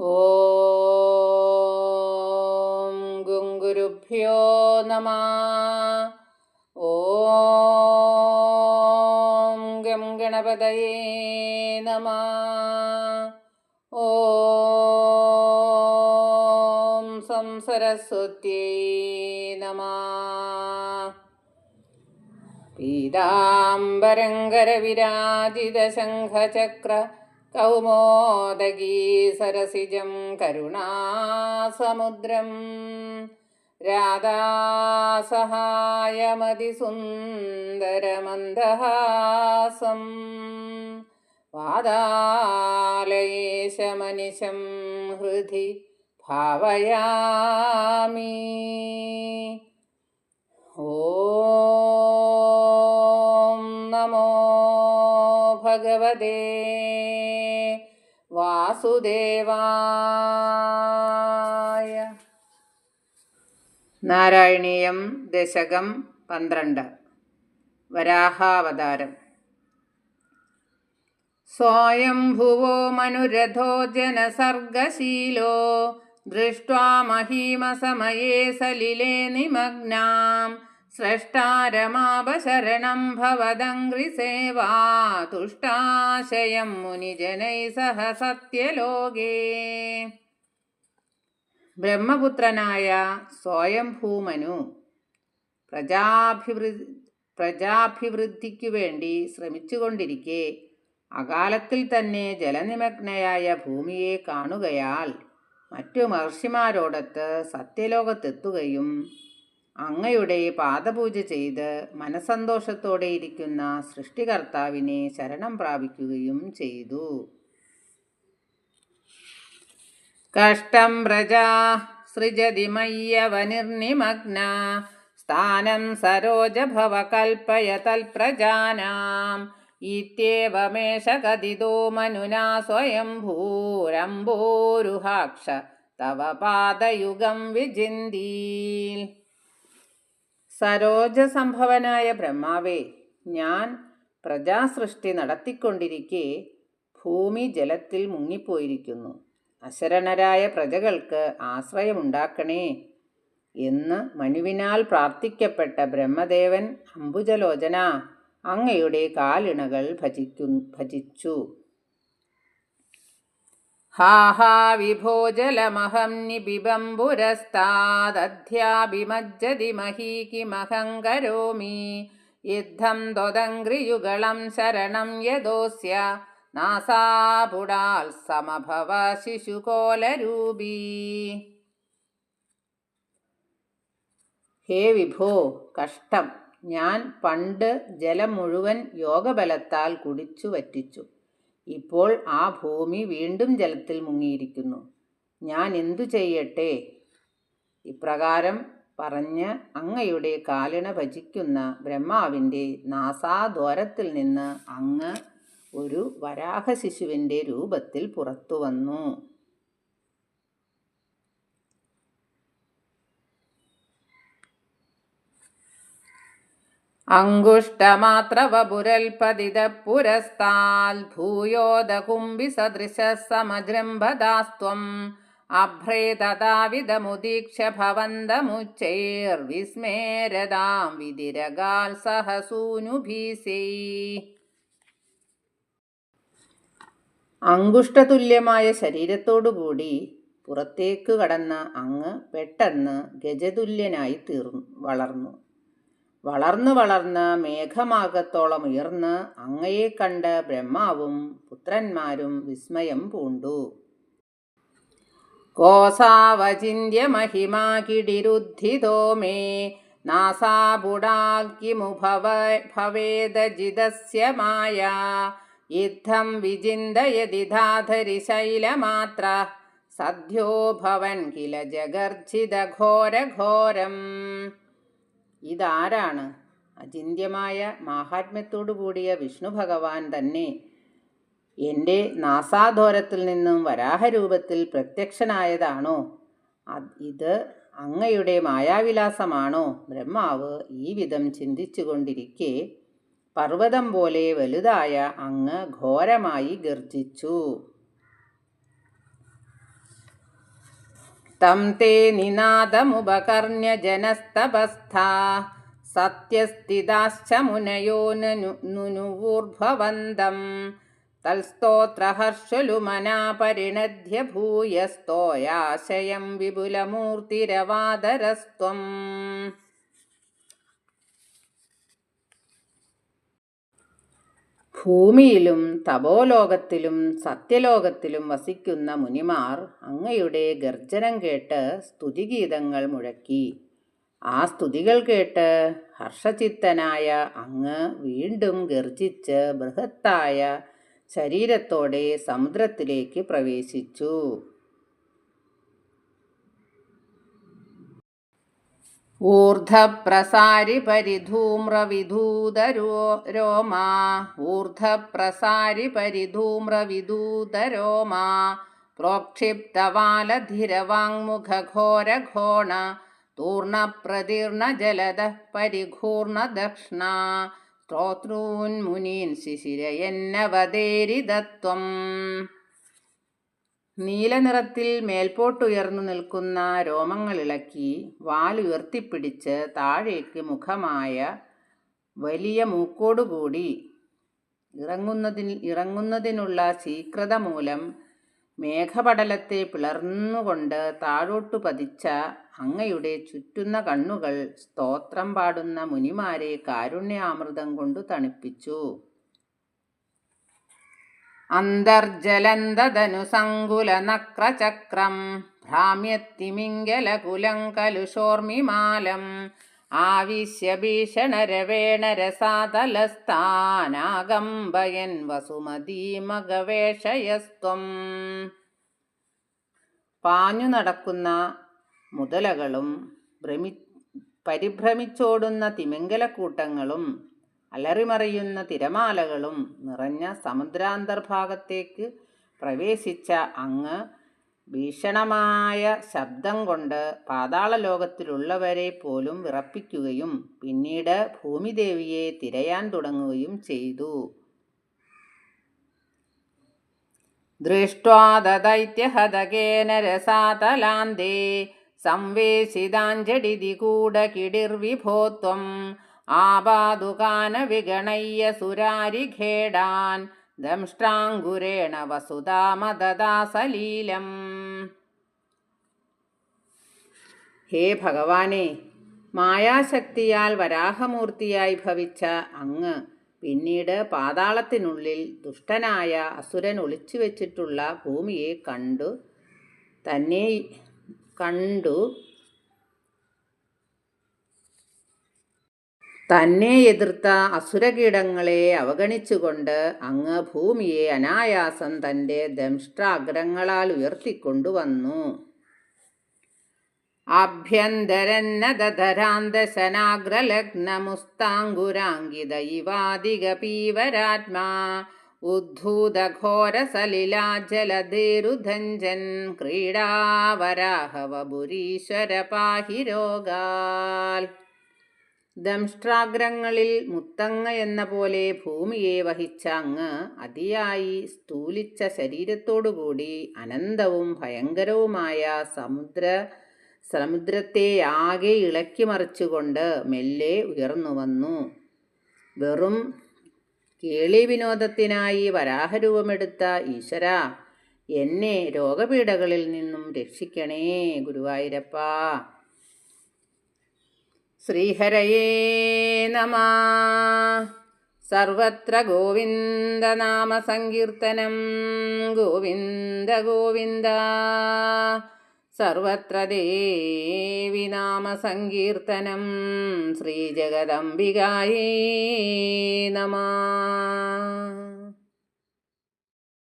ॐ गुङ्गुरुभ्यो नमः। ॐ गं गणपतये नमः। ॐ संसरस्वत्यै नमः। पीताम्बरङ्गरविराजितशङ्खचक्र कौमोदगी सरसिजं करुणासमुद्रं राधासहायमतिसुन्दरमन्दहासं वादालयेशमनिशं हृदि भावयामि ॐ नमो भगवते വാസുദേവായ. നാരായണീയം ദശകം പന്ത്രണ്ട്. വരാഹാവതാരം. സ്വയംഭുവോ മനുരഥോ ജനസർഗശീലോ ദൃഷ്ട്വാ മഹീമസമയേ സലിലേ നിമഗ്നാം. സ്രഷ്ടാരമാപശരണം ഭവദംഘ്രിസേവാ തുഷ്ടാശയം മുനിജനൈ സഹ സത്യലോകേ. ബ്രഹ്മപുത്രനായ സ്വയംഭൂമനു പ്രജാഭിവൃ പ്രജാഭിവൃദ്ധിക്കു വേണ്ടി ശ്രമിച്ചുകൊണ്ടിരിക്കെ അകാലത്തിൽ തന്നെ ജലനിമഗ്നയായ ഭൂമിയെ കാണുകയാൽ മറ്റു മഹർഷിമാരോടൊത്ത് സത്യലോകത്തെത്തുകയും അങ്ങയുടെ പാദപൂജ ചെയ്ത് മനസന്തോഷത്തോടെ ഇരിക്കുന്ന സൃഷ്ടികർത്താവിനെ ശരണം പ്രാപിക്കുകയും ചെയ്തു. കഷ്ടം പ്രജാ സൃജതി മയ്യവനിർനിമഗ്ന സ്ഥാനം സരോജഭവ കൽപ്പയ തൽപ്രജാനാം. ഇത്യേവമേഷ കഥിതോ മനുനാ സ്വയം ഭൂരംഭൂരുഹാക്ഷ തവ പാദയുഗം വിജിന്തീൽ സരോജസംഭവനായ ബ്രഹ്മാവേ ഞാൻ പ്രജാസൃഷ്ടി നടത്തിക്കൊണ്ടിരിക്കെ ഭൂമി ജലത്തിൽ മുങ്ങിപ്പോയിരിക്കുന്നു. അശരണരായ പ്രജകൾക്ക് ആശ്രയമുണ്ടാക്കണേ എന്ന് മനുവിനാൽ പ്രാർത്ഥിക്കപ്പെട്ട ബ്രഹ്മദേവൻ അംബുജലോചന അങ്ങയുടെ കാലിണകൾ ഭജിക്കു ഭജിച്ചു. ഹാ വിഭോജലമഹം വിഭോ ജലമഹം നിബിബം പുരസ്താദധ്യാഭിമജ്ജതി മഹീകിമഹം കരോമി. യുദ്ധം ത്വദംഘ്രിയുഗളം ശരണം യദോസ്യ. നാസാപുടാൽ സമഭവ ശിശുകോലരൂപീ. ഹേ വിഭോ കഷ്ടം. ഞാൻ പണ്ട് ജലം മുഴുവൻ യോഗബലത്താൽ കുടിച്ചു വറ്റിച്ചു ഇപ്പോൾ ആ ഭൂമി വീണ്ടും ജലത്തിൽ മുങ്ങിയിരിക്കുന്നു. ഞാൻ എന്തു ചെയ്യട്ടെ? ഇപ്രകാരം പറഞ്ഞ് അങ്ങയുടെ കാലിണ ഭജിക്കുന്ന ബ്രഹ്മാവിന്റെ നാസാദ്വാരത്തിൽ നിന്ന് അങ്ങ് ഒരു വരാഹ ശിശുവിന്റെ രൂപത്തിൽ പുറത്തു വന്നു അങ്കുഷ്ടമാത്രവപുരൽപതിത പുരസ്താൽ ഭൂയോദകുംഭിസദൃശ സമജൃംഭദാസ്ത്വം അഭ്രേതതാവിധമുദീക്ഷ ഭവന്തമുച്ചൈർവിസ്മേരതാം വിതിരകാൽ സഹസൂനുഭീസൈ. അങ്കുഷ്ടതുല്യമായ ശരീരത്തോടുകൂടി പുറത്തേക്ക് കടന്ന അങ്ങ് പെട്ടെന്ന് ഗജതുല്യനായി തീർന്നു വളർന്നു. വളർന്നു വളർന്ന് മേഘമാകത്തോളം ഉയർന്ന് അങ്ങയെ കണ്ട് ബ്രഹ്മാവും പുത്രന്മാരും വിസ്മയം പൂണ്ടു. കോസാവചിന്യ മഹിമാ കിടിരുദ്ധിതോ മേ നാസാപുടാൽക്കിമുഭവ ഭവേദജിതസ്യ മായ. യുദ്ധം വിചിന്തയതി ശൈലമാത്ര സദ്യോ ഭവൻ കില ജഗർജിത ഘോരഘോരം ഇതാരാണ്? അചിന്യമായ മാഹാത്മ്യത്തോടു കൂടിയ വിഷ്ണു ഭഗവാൻ തന്നെ എന്റെ നാസാധോരത്തിൽ നിന്നും വരാഹരൂപത്തിൽ പ്രത്യക്ഷനായതാണോ? ഇത് അങ്ങയുടെ മായാവിലാസമാണോ? ബ്രഹ്മാവ് ഈ വിധം ചിന്തിച്ചുകൊണ്ടിരിക്കെ പർവതം പോലെ വലുതായ അങ്ങ് ഘോരമായി ഗർജിച്ചു തം തേ നിനാദമുപകർണ്യ ജനസ്തപസ്ഥാ സത്യസ്ഥിതാശ്ച മുനയോ നനു നുനുവൂർധ്വവന്തം തൽസ്തോത്രഹർഷലുമനാ പരിണധ്യ ഭൂമിയിലും തപോലോകത്തിലും സത്യലോകത്തിലും വസിക്കുന്ന മുനിമാർ അങ്ങയുടെ ഗർജനം കേട്ട് സ്തുതിഗീതങ്ങൾ മുഴക്കി. ആ സ്തുതികൾ കേട്ട് ഹർഷചിത്തനായ അങ്ങ് വീണ്ടും ഗർജിച്ച് ബൃഹത്തായ ശരീരത്തോടെ സമുദ്രത്തിലേക്ക് പ്രവേശിച്ചു. ഊർധപ്രസാരി പരിധൂമ്രവിധൂതരോ രോമാ ഊർധപ്രസാരി പരിധൂമ്രവിധൂതരോമാ പ്രോക്ഷിപ്തവാലധിരവാങ്മുഖഘോരഘോണ തൂർണപ്രതീർണ ജലദ പരിഘൂർണ ദക്ഷ്ണ സ്ത്രോത്രൂന്മുനീൻ ശിശിരയന്നവതേരിതത്വം. നീലനിറത്തിൽ മേൽപോട്ടുയർന്നു നിൽക്കുന്ന രോമങ്ങളിളക്കി വാലുയർത്തിപ്പിടിച്ച് താഴേക്ക് മുഖമായ വലിയ മൂക്കോടുകൂടി ഇറങ്ങുന്നതിന് ഇറങ്ങുന്നതിനുള്ള ശീക്രത മൂലം മേഘപടലത്തെ പിളർന്നുകൊണ്ട് താഴോട്ടു പതിച്ച അങ്ങയുടെ ചുറ്റുന്ന കണ്ണുകൾ സ്തോത്രം പാടുന്ന മുനിമാരെ കാരുണ്യാമൃതം കൊണ്ടു തണുപ്പിച്ചു. അന്തർജലന്തതനുസങ്കുലനക്രചക്രം ഭ്രാമ്യത്തിമിംഗലകുലം കലുഷോർമിമാലം ആവിശ്യ ഭീഷണരവേണരസാതലസ്ഥാനാകമ്പയൻ വസുമതീമഗവേഷയസ്ത്വം പാഞ്ഞു നടക്കുന്ന മുതലകളും ഭ്രമി പരിഭ്രമിച്ചോടുന്ന തിമിംഗലക്കൂട്ടങ്ങളും അലറിമറിയുന്ന തിരമാലകളും നിറഞ്ഞ സമുദ്രാന്തർഭാഗത്തേക്ക് പ്രവേശിച്ച അങ്ങ് ഭീഷണമായ ശബ്ദം കൊണ്ട് പാതാളലോകത്തിലുള്ളവരെ പോലും വിറപ്പിക്കുകയും പിന്നീട് ഭൂമിദേവിയെ തിരയാൻ തുടങ്ങുകയും ചെയ്തു. ദൃഷ്ട്വാ ദൈത്യഹതകേന രസാതലാന്തേ സുരാരി ആപാതുകാനവിഗണയ്യ ദംഷ്ടാങ്കുരേണ ദംഷ്ട്രാങ്കുരേണ വസുതാമദദാസലീലം ഹേ ഭഗവാനെ മായാശക്തിയാൽ വരാഹമൂർത്തിയായി ഭവിച്ച അങ്ങ് പിന്നീട് പാതാളത്തിനുള്ളിൽ ദുഷ്ടനായ അസുരൻ ഒളിച്ചു വെച്ചിട്ടുള്ള ഭൂമിയെ കണ്ടു തന്നെ കണ്ടു തന്നെ എതിർത്ത അസുരകീടങ്ങളെ അവഗണിച്ചുകൊണ്ട് അങ്ങ് ഭൂമിയെ അനായാസം തന്റെ ദംഷ്ട്രാഗ്രങ്ങളാൽ ഉയർത്തിക്കൊണ്ടുവന്നു. ആഭ്യന്തരന്നദധരാന്തശനാഗ്രലഗ്നമുസ്താങ്കുരാങ്കിത ഇവാദികപീവരാത്മാ ഉദ്ധൂതഘോരസലിലാജലധേരുധഞ്ജൻ ക്രീഡാവരാഹവപുരീശ്വര പാഹി രോഗാൽ ദംഷ്ട്രാഗ്രങ്ങളിൽ മുത്തങ്ങ എന്ന പോലെ ഭൂമിയെ വഹിച്ച അങ്ങ് അതിയായി സ്ഥൂലിച്ച ശരീരത്തോടുകൂടി അനന്തവും ഭയങ്കരവുമായ സമുദ്ര സമുദ്രത്തെ ആകെ ഇളക്കി മറിച്ചുകൊണ്ട് മെല്ലെ ഉയർന്നു വന്നു. വെറും കേളി വിനോദത്തിനായി വരാഹരൂപമെടുത്ത ഈശ്വര എന്നെ രോഗപീഠകളിൽ നിന്നും രക്ഷിക്കണേ ഗുരുവായൂരപ്പ. ശ്രീഹരയേ നമ. സർവത്ര ഗോവിന്ദനാമസങ്കീർത്തനം ഗോവിന്ദ ഗോവിന്ദ. സർവത്ര ദേവി നാമസങ്കീർത്തനം ശ്രീജഗദംബികായേ നമ.